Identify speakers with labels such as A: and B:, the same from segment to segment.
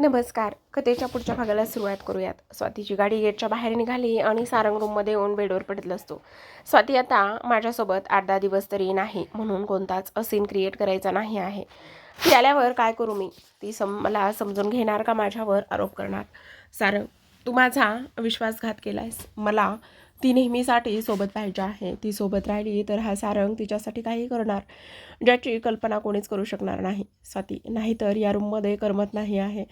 A: नमस्कार. कथेच्या पुढच्या भागाला सुरुवात करूयात. स्वातीची गाडी गेटच्या बाहेर निघाली आणि सारंग रूममध्ये येऊन बेडवर पडत असतो. स्वाती आता माझ्यासोबत आठ दहा दिवस तरी नाही म्हणून कोणताच असीन क्रिएट करायचा नाही आहे. ती आल्यावर काय करू मी? ती सम मला समजून घेणार का माझ्यावर आरोप करणार? सारंग तू माझा विश्वासघात केलायस. मला ती नेहमीसाठी सोबत पाहिजे आहे. ती सोबत राहिली तर हा सारंग तिच्यासाठी काही करणार ज्याची कल्पना कोणीच करू शकणार नाही. स्वाती नाहीतर या रूममध्ये करमत नाही आहे.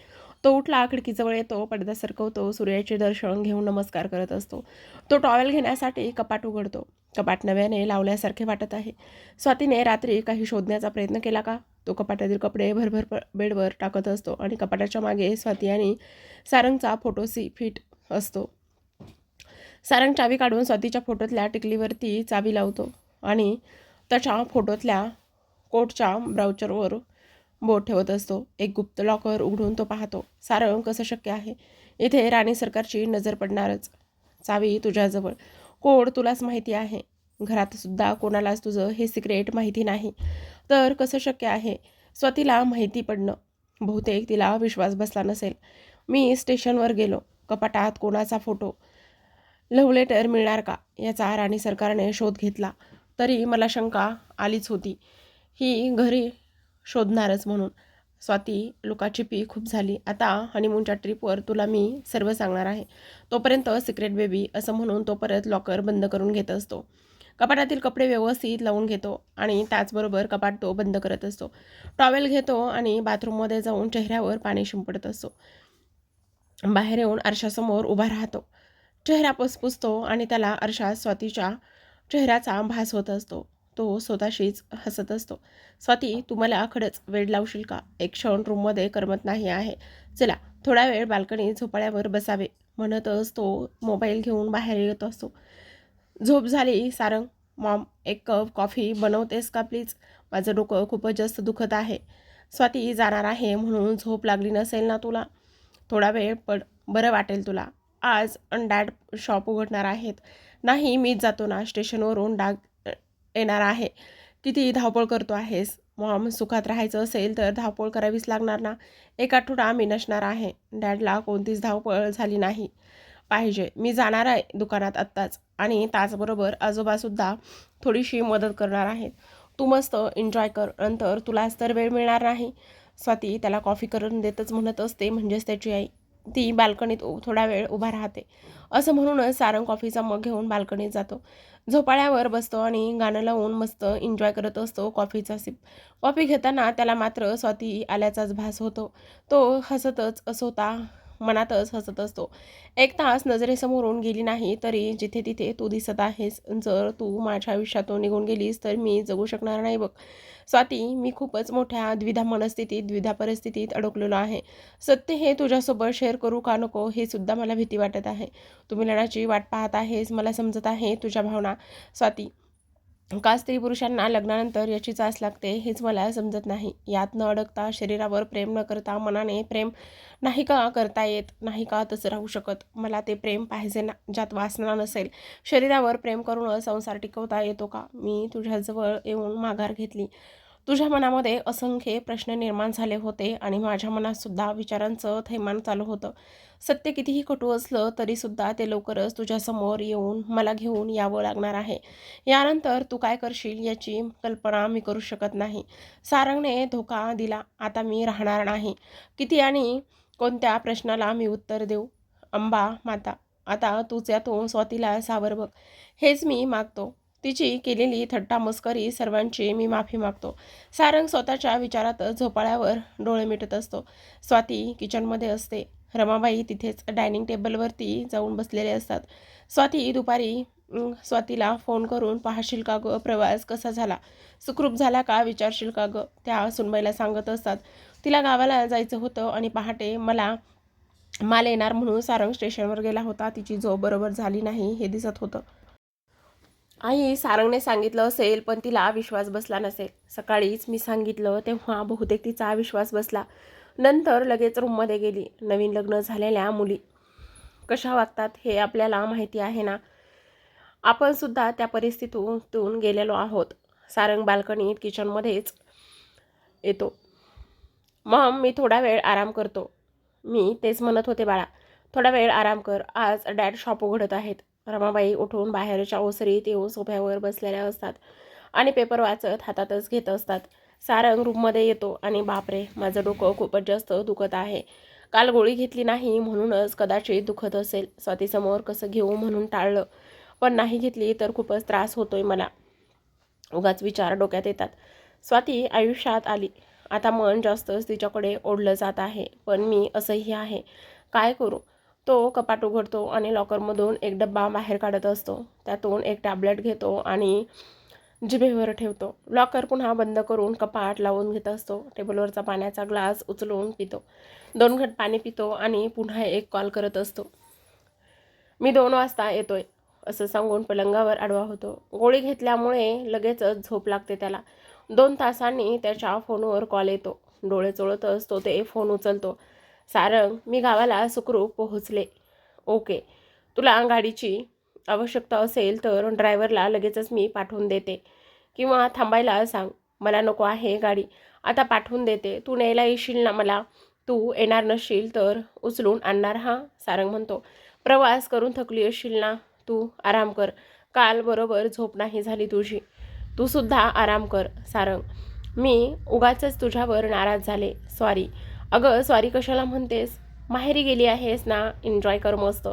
A: तो उठला खिडकीजवळ येतो पडदा सरकवतो सूर्याचे दर्शन घेऊन नमस्कार करत असतो. तो टॉवेल घेण्यासाठी कपाट उघडतो. कपाट नव्याने लावल्यासारखे वाटत आहे. स्वातीने रात्री काही शोधण्याचा प्रयत्न केला का? तो कपाटातील कपडे भरभर बेडवर टाकत असतो आणि कपाटाच्या मागे स्वाती आणि सारंगचा फोटो सी फिट असतो. सारंग चावी काढून स्वातीच्या फोटोतल्या टिकलीवरती चावी लावतो आणि त्याच्या फोटोतल्या कोटच्या ब्राउचरवर बोट ठेवत असतो. एक गुप्त लॉकर उघडून तो पाहतो. सारंग कसं शक्य आहे? इथे राणी सरकारची नजर पडणारच. चावी तुझ्याजवळ. कोड तुलाच माहिती आहे. घरातसुद्धा कोणालाच तुझं हे सिक्रेट माहिती नाही. तर कसं शक्य आहे? स्वतीला माहिती पडणं. बहुतेक तिला विश्वास बसला नसेल. मी स्टेशनवर गेलो. कपाटात कोणाचा फोटो लव्ह लेटर मिळणार का? याचा राणी सरकारने शोध घेतला. तरी मला शंका आलीच होती. ही घरी शोधणारच म्हणून. स्वाती लोकाची खूप झाली. आता हनीमूनच्या ट्रिपवर तुला मी सर्व सांगणार आहे. तोपर्यंत सिक्रेट बेबी असं म्हणून तो परत लॉकर बंद करून घेत असतो. कपाटातील कपडे व्यवस्थित लावून घेतो आणि त्याचबरोबर कपाट तो बंद करत असतो. टॉवेल घेतो आणि बाथरूममध्ये जाऊन चेहऱ्यावर पाणी शिंपडत असतो. बाहेर येऊन आरशासमोर उभा राहतो. चेहरा पसपुसतो आणि त्याला आरशात स्वातीच्या चेहऱ्याचा भास होत असतो. तो स्वतःशीच हसत असतो. स्वाती तू मला खरंच वेळ लावशील का? एक क्षण रूममध्ये करमत नाही आहे. चला थोडा वेळ बाल्कनी झोपाळ्यावर बसावे. म्हणतच तो मोबाईल घेऊन बाहेर येत असतो. झोप झाली सारंग. मॉम एक कप कॉफी बनवतेस का प्लीज? माझं डोकं खूपच जास्त दुखत आहे. स्वाती जाणार आहे म्हणून झोप लागली नसेल ना तुला? थोडा वेळ पड. बरं वाटेल तुला. आज डॅड शॉप उघडणार आहेत. नाही मीच जातो ना स्टेशनवरून डाग येणार आहे. किती धावपळ करतो आहेस मॉम सुखात राहायचं असेल तर धावपळ करावीच लागणार ना. एक आठवडा आम्ही नसणार आहे. डॅडला कोणतीच धावपळ झाली नाही. पाहिजे मी जाणार आहे दुकानात आत्ताच. आणि त्याचबरोबर आजोबासुद्धा थोडीशी मदत करणार आहेत. तू मस्त एन्जॉय कर नंतर तुलाच तर वेळ मिळणार नाही. स्वाती त्याला कॉफी करून देतच म्हणत असते म्हणजेच त्याची आई. ती बाल्कनीत उ- थोडा वेळ उभा राहते. असं म्हणूनच सारंग कॉफीचा मग घेऊन बाल्कनीत जातो. झोपाळ्यावर बसतो आणि गाणं लावून मस्त एन्जॉय करत असतो कॉफीचा सिप कॉफी घेताना त्याला मात्र स्वाती आल्याचाच भास होतो. तो हसतच असोता मनातच हसत असतो. एक तास नजरेसमोरून गेली नाही तरी जिथे तिथे तू दिसत आहेस. जर तू माझ्या आयुष्यातून निघून गेलीस तर मी जगू शकणार नाही बघ. स्वाती मी खूपच मोठ्या द्विधा मनस्थितीत द्विधा परिस्थितीत अडकलेलो आहे. सत्य हे तुझ्यासोबत शेअर करू का नको हे सुद्धा मला भीती वाटत आहे. तू लढाची वाट पाहत आहेस मला समजत आहे तुझ्या भावना. स्वाती का स्त्री पुरुषांना लग्नानंतर याची चास लागते हेच मला समजत नाही. यात न अडकता शरीरावर प्रेम न करता मनाने प्रेम नाही का करता येत नाही का तसं राहू शकत. मला ते प्रेम पाहिजे ना ज्यात वासना नसेल. शरीरावर प्रेम करून संसार टिकवता येतो का? मी तुझ्याजवळ येऊन माघार घेतली. तुझ्या मनामध्ये असंख्य प्रश्न निर्माण झाले होते आणि माझ्या मनातसुद्धा विचारांचं थैमान चालू होतं. सत्य कितीही कटू असलं तरीसुद्धा ते लवकरच तुझ्यासमोर येऊन मला घेऊन यावं लागणार आहे. यानंतर तू काय करशील याची कल्पना मी करू शकत नाही. सारंगने धोका दिला आता मी राहणार नाही. किती आणि कोणत्या प्रश्नाला मी उत्तर देऊ? अंबा माता आता तूच यातून स्वातीला सावर बघ हेच मी मागतो. तिची केलेली थट्टा मस्करी सर्वांची मी माफी मागतो. सारंग स्वतःच्या विचारात झोपाळ्यावर डोळे मिटत असतो. स्वाती किचनमध्ये असते. रमाबाई तिथेच डायनिंग टेबलवरती जाऊन बसलेले असतात. स्वाती दुपारी स्वातीला फोन करून पाहशील का गं प्रवास कसा झाला? सुखरूप झाला का विचारशील का गं? त्या सुनबाईला सांगत असतात. तिला गावाला जायचं होतं आणि पहाटे मला माल येणार म्हणून सारंग स्टेशनवर गेला होता. तिची झोप बरोबर झाली नाही हे दिसत होतं. आई सारंगने सांगितलं असेल पण तिला विश्वास बसला नसेल. सकाळीच मी सांगितलं तेव्हा बहुतेक तिचा विश्वास बसला. नंतर लगेच रूममध्ये गेली. नवीन लग्न झालेल्या मुली. कशा वागतात हे आपल्याला माहिती आहे ना? आपण सुद्धा त्या परिस्थितीतून गेलेलो आहोत. सारंग बाल्कनीत किचनमध्येच येतो. मग मी थोडा वेळ आराम करतो. मी? तेच म्हणत होते बाळा. थोडा वेळ आराम कर. आज डॅड शॉप उघडत आहेत. रमाबाई उठून बाहेरच्या ओसरीत येऊन सोफ्यावर बसलेल्या असतात आणि पेपर वाचत हातातच घेत असतात. सारंग रूममध्ये येतो आणि बापरे माझं डोकं खूपच जास्त दुखत आहे. काल गोळी घेतली नाही म्हणूनच कदाचित दुखत असेल. स्वातीसमोर कसं घेऊ म्हणून टाळलं. पण नाही घेतली तर खूपच त्रास होतोय मला. उगाच विचार डोक्यात येतात. स्वाती आयुष्यात आली. आता मन जास्तच तिच्याकडे ओढलं जात आहे. पण मी असंही आहे. काय करू? तो कपाट उघडतो आणि लॉकरमधून एक डब्बा बाहेर काढत असतो. त्यातून एक टॅबलेट घेतो आणि जिभेवर ठेवतो. लॉकर पुन्हा बंद करून कपाट लावून घेत असतो. टेबलवरचा पाण्याचा ग्लास उचलून पितो. दोन घट पाणी पितो आणि पुन्हा एक कॉल करत असतो. मी दोन वाजता येतोय असं सांगून पलंगावर आडवा होतो. गोळी घेतल्यामुळे लगेचच झोप लागते त्याला. दोन तासांनी त्याच्या फोनवर कॉल येतो. डोळे चोळतच तो ते फोन उचलतो. सारंग मी गावाला सुखरूप पोहोचले. ओके. तुला गाडीची आवश्यकता असेल तर ड्रायव्हरला लगेचच मी पाठवून देते. किंवा थांबायला सांग. मला नको आहे गाडी. आता पाठवून देते. तू न्यायला येशील ना मला? तू येणार नसशील तर उचलून आणणार हा? सारंग म्हणतो. प्रवास करून थकली असशील ना? तू आराम कर. काल बरोबर झोप नाही झाली तुझी. तू सुद्धा आराम कर सारंग. मी उगाचच तुझ्यावर नाराज झाले. सॉरी अगं सॉरी कशाला म्हणतेस? माहेरी गेली आहेस ना? एन्जॉय कर मस्त.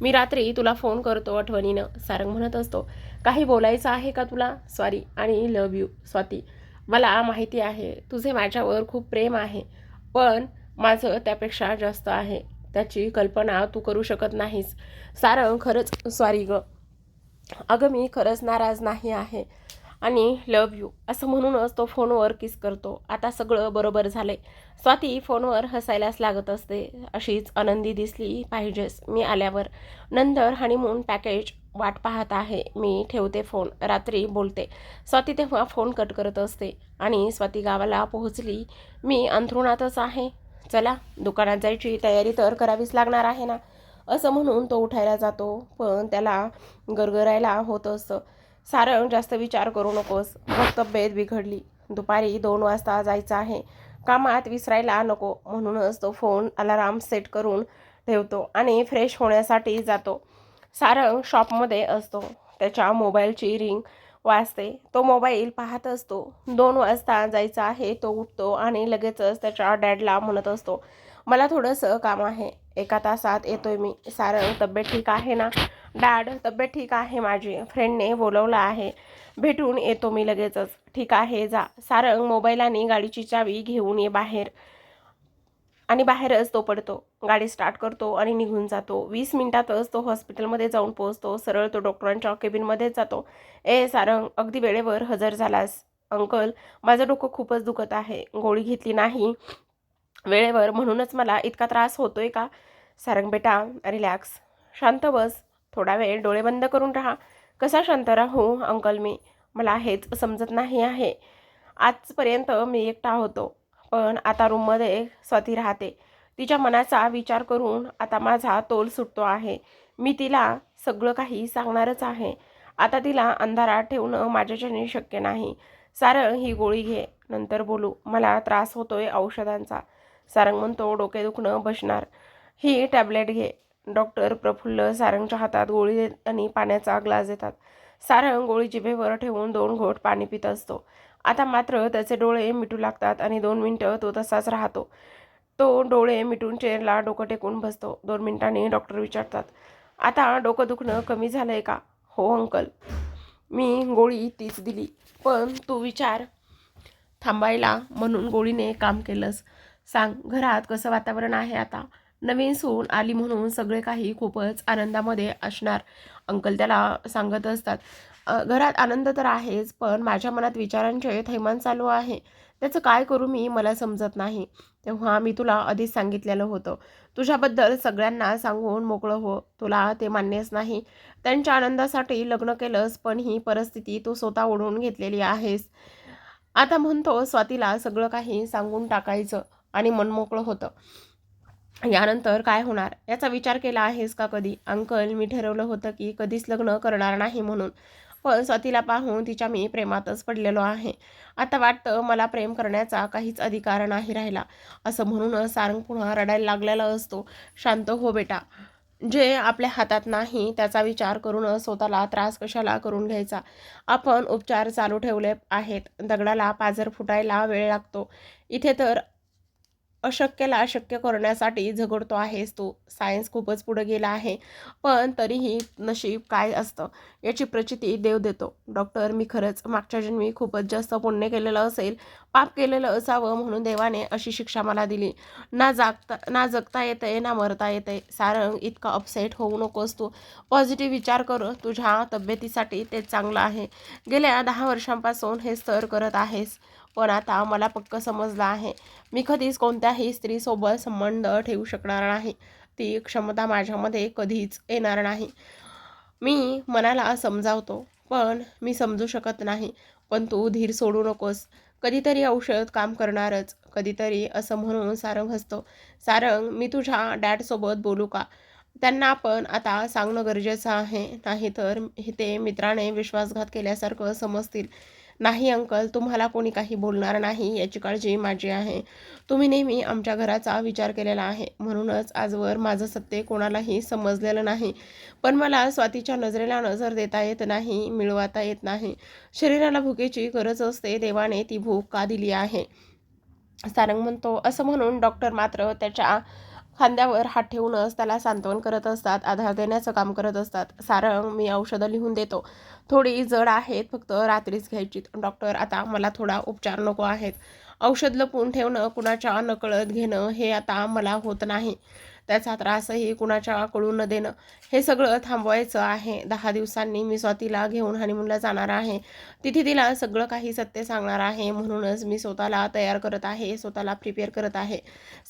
A: मी रात्री तुला फोन करतो आठवणीनं. सारंग म्हणत असतो काही बोलायचं आहे का तुला? सॉरी आणि लव यू स्वाती. मला माहिती आहे तुझे माझ्यावर खूप प्रेम आहे पण माझं त्यापेक्षा जास्त आहे. त्याची कल्पना तू करू शकत नाहीस. सारंग खरंच सॉरी ग अगं मी खरंच नाराज नाही आहे. आणि लव यू असं म्हणूनच तो फोनवर किस करतो. आता सगळं बरोबर झालं आहे स्वाती फोनवर हसायलाच लागत असते. अशीच आनंदी दिसली पाहिजेस मी आल्यावर. नंतर हनीमून पॅकेज वाट पाहत आहे. मी ठेवते फोन रात्री बोलते. स्वाती तेव्हा फोन कट करत असते. आणि स्वाती गावाला पोहोचली. मी अंथरुणातच आहे. चला दुकानात जायची तयारी तर करावीच लागणार आहे ना? असं म्हणून तो उठायला जातो. पण त्याला गरगरायला होत असतं. सारंग जास्त विचार करू नकोस. मग तब्येत बिघडली. दुपारी दोन वाजता जायचं आहे. कामात विसरायला नको. म्हणूनच तो फोन अलाराम सेट करून ठेवतो आणि फ्रेश होण्यासाठी जातो. सारंग शॉपमध्ये असतो. त्याच्या मोबाईलची रिंग वाजते. तो मोबाईल पाहत असतो. दोन वाजता जायचा आहे. तो उठतो आणि लगेचच त्याच्या डॅडला म्हणत असतो मला थोडंसं काम आहे. एका तासात येतोय मी. सारंग तब्येत ठीक आहे ना? डॅड तब्येत ठीक आहे माझी. फ्रेंडने बोलवलं आहे. भेटून येतो मी लगेचच. ठीक आहे जा. सारंग मोबाईलाने गाडीची चावी घेऊन ये बाहेर. आणि बाहेरच तो पडतो. गाडी स्टार्ट करतो आणि निघून जातो. वीस मिनिटातच तो हॉस्पिटलमध्ये जाऊन पोहोचतो. सरळ तो डॉक्टरांच्या केबिनमध्येच जातो. ए सारंग अगदी वेळेवर हजर झालास. अंकल माझं डोकं खूपच दुखत आहे. गोळी घेतली नाही. वेळेवर म्हणूनच मला इतका त्रास होतोय का? सारंग बेटा रिलॅक्स शांत बस. थोडा वेळ डोळे बंद करून राहा. कसा शांत राहू अंकल मी? मला हेच समजत नाही आहे. आजपर्यंत मी एकटा होतो पण आता रूममध्ये स्वती राहते. तिच्या मनाचा विचार करून आता माझा तोल सुटतो आहे. मी तिला सगळं काही सांगणारच आहे. आता तिला अंधारात ठेवणं माझ्याच्याने शक्य नाही. सारं ही गोळी घे. नंतर बोलू. मला त्रास होतोय औषधांचा. सारंग म्हणतो डोके दुखणं बसणार. ही टॅबलेट घे. डॉक्टर प्रफुल्ल सारंगच्या हातात गोळी देत आणि पाण्याचा ग्लास देतात. सारंग गोळी जिभेवर ठेवून दोन घोट पाणी पित असतो. आता मात्र त्याचे डोळे मिटू लागतात आणि दोन मिनटं तो तसाच राहतो. तो डोळे मिटून चेअरला डोकं टेकून बसतो. दोन मिनिटांनी डॉक्टर विचारतात आता डोकं दुखणं कमी झालं आहे का? हो अंकल. मी गोळी तीच दिली. पण तू विचार. थांबायला म्हणून गोळीने काम केलंस. सांग घरात कसं वातावरण आहे आता? नवीन सून आली म्हणून सगळे काही खूपच आनंदामध्ये असणार. अंकल त्याला सांगत असतात घरात आनंद तर आहेच पण माझ्या मनात विचारांचे थैमान चालू आहे. त्याचं काय करू मी मला समजत नाही. तेव्हा मी तुला आधीच सांगितलेलं होतं. तुझ्याबद्दल सगळ्यांना सांगून मोकळं हो. तुला ते मान्यच नाही. त्यांच्या आनंदासाठी लग्न केलंस पण ही परिस्थिती तू स्वतः ओढून घेतलेली आहेस. आता म्हणतो स्वातीला सगळं काही सांगून टाकायचं. आणि मनमोकळं होतं. यानंतर काय होणार? याचा विचार केला आहेस का कधी? अंकल मी ठरवलं होतं की कधीच लग्न करणार नाही म्हणून. पण स्वतीला पाहून तिच्या मी प्रेमातच पडलेलो आहे. आता वाटतं मला प्रेम करण्याचा काहीच अधिकार नाही राहिला. असं म्हणूनच सारंग पुन्हा रडायला लागलेला असतो. शांत हो बेटा. जे आपल्या हातात नाही त्याचा विचार करून स्वतःला त्रास कशाला करून घ्यायचा? आपण उपचार चालू ठेवले आहेत. दगडाला पाझर फुटायला वेळ लागतो. इथे तर अशक्यला अशक्य करण्यासाठी झगडतो आहेस तू. सायन्स खूपच पुढे गेला आहे. पण तरीही नशीब काय असतं? याची प्रचिती देव देतो. डॉक्टर मी खरंच मागच्या जन्मी खूपच जास्त पुण्य केलेलं असेल. पाप केलेलं असावं म्हणून देवाने अशी शिक्षा मला दिली. ना जागता ना जगता येते ना मरता येते सारंग इतका अपसेट होऊ नकोस तू. पॉझिटिव्ह विचार कर. तुझ्या तब्येतीसाठी ते चांगलं आहे. गेल्या दहा वर्षांपासून हे स्तर करत आहेस. पण आता मला पक्क समजलं आहे. मी कधीच कोणत्याही स्त्रीसोबत संबंध ठेवू शकणार नाही. ती क्षमता माझ्यामध्ये कधीच येणार नाही. मी मनाला समजावतो पण मी समजू शकत नाही. पण तू धीर सोडू नकोस. कधीतरी औषध काम करणारच. कधीतरी असं म्हणून सारंग हसतो. सारंग मी तुझ्या डॅडसोबत बोलू का? त्यांना आपण आता सांगणं गरजेचं आहे. नाहीतर ते मित्राने विश्वासघात केल्यासारखं समजतील. नाही अंकल. तुम्हाला कोणी काही बोलणार नाही याची काळजी माझी आहे. तुम्ही नेहमी आमच्या घराचा विचार केलेला आहे. म्हणूनच आजवर माझं सत्य कोणालाही समजलेलं नाही. पण मला स्वातीच्या नजरेला नजर देता येत नाही मिळवता येत नाही. शरीराला भुकेची गरज असते. देवाने ती भूक का दिली आहे? सारंग म्हणतो असं म्हणून डॉक्टर मात्र त्याच्या खांद्यावर हात ठेवूनच त्याला सांत्वन करत असतात आधार देण्याचं काम करत असतात. सारंग मी औषधं लिहून देतो. थोडी जड आहेत फक्त रात्रीच घ्यायची डॉक्टर आता मला थोडा उपचार नको आहेत. औषध लपवून ठेवणं कुणाच्या नकळत घेणं हे आता मला होत नाही. त्याचा त्रासही कुणाच्या कळू न देणं हे सगळं थांबवायचं आहे. दहा दिवसांनी मी स्वातीला घेऊन हनीमूनला जाणार आहे. तिथे तिला सगळं काही सत्य सांगणार आहे. म्हणूनच मी स्वतःला तयार करत आहे स्वतःला प्रिपेअर करत आहे.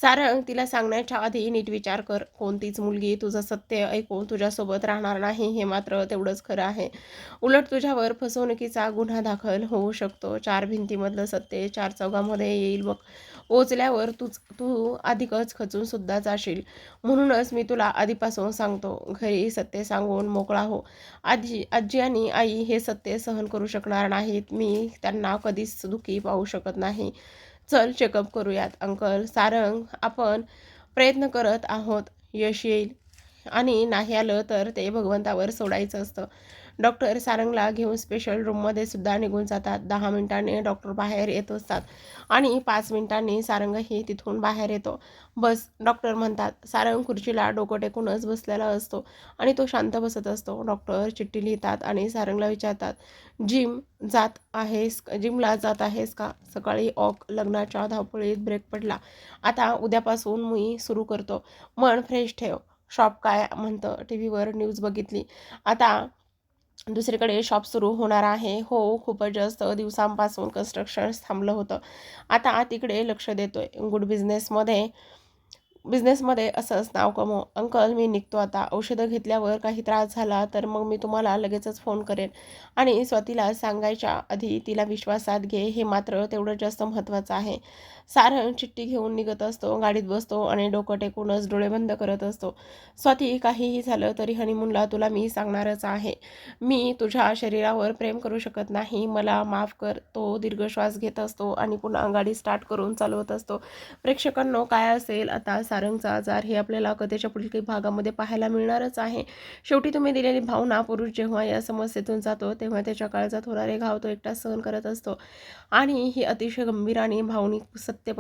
A: सारंग तिला सांगण्याच्या आधी नीट विचार कर. कोणतीच मुलगी तुझं सत्य ऐकून तुझ्यासोबत राहणार नाही हे मात्र तेवढंच खरं आहे. उलट तुझ्यावर फसवणुकीचा गुन्हा दाखल होऊ शकतो. चार भिंतीमधलं सत्य चार चौघामध्ये येईल बघ. पोचल्यावर तूच तू अधिकच खचून सुद्धा जाशील. म्हणूनच मी तुला आधीपासून सांगतो घरी सत्य सांगून मोकळा हो. आजी आजी आणि आई हे सत्य सहन करू शकणार नाहीत. मी त्यांना कधीच दुःखी पाहू शकत नाही. चल चेकअप करूयात अंकल. सारंग आपण प्रयत्न करत आहोत. यश येईल. आणि नाही आलं तर ते भगवंतावर सोडायचं असतं. डॉक्टर सारंगला घेऊन स्पेशल रूममध्ये सुद्धा निघून जातात. दहा मिनिटांनी डॉक्टर बाहेर येत असतात आणि पाच मिनिटांनी सारंगही तिथून बाहेर येतो. बस डॉक्टर म्हणतात सारंग खुर्चीला डोकं टेकूनच बसलेला असतो आणि तो शांत बसत असतो. डॉक्टर चिठ्ठी लिहितात आणि सारंगला विचारतात जिम जात आहेस जिमला जात आहेस का? सकाळी ऑक लग्नाच्या धावपळीत ब्रेक पडला. आता उद्यापासून मी सुरू करतो. मन फ्रेश ठेव. शॉप काय? म्हणतं टी व्हीवर न्यूज बघितली. आता दुसरीकडे शॉप सुरू होणार आहे. हो खूपच जास्त दिवसांपासून कन्स्ट्रक्शन थांबलं होतं. आता तिकडे लक्ष देतोय. गुड बिझनेसमध्ये बिझनेसमध्ये असंच नाव कमव अंकल मी निघतो आता. औषधं घेतल्यावर काही त्रास झाला तर मग मी तुम्हाला लगेचच फोन करेन. आणि स्वातीला सांगायच्या आधी तिला विश्वासात घे हे मात्र तेवढं जास्त महत्त्वाचं आहे. सारण चिठ्ठी घेऊन निघत असतो गाडीत बसतो आणि डोकं टेकूनच डोळे बंद करत असतो. स्वाती काहीही झालं तरी हनीमूनला तुला मी सांगणारच आहे. मी तुझ्या शरीरावर प्रेम करू शकत नाही. मला माफ कर. तो दीर्घ श्वास घेत असतो आणि पुन्हा गाडी स्टार्ट करून चालवत असतो. प्रेक्षकांनो काय असेल आता सारंगचा आजार हे आपल्याला कथेच्या पुढील काही भागामध्ये पाहायला मिळणारच आहे. शेवटी तुम्ही दिलेली भावना पुरुष जेव्हा या समस्येतून जातो तेव्हा त्याच्या काळजात होणारे घाव तो एकटा सहन करत असतो. आणि ही अतिशय गंभीर आणि भावनिक सत्य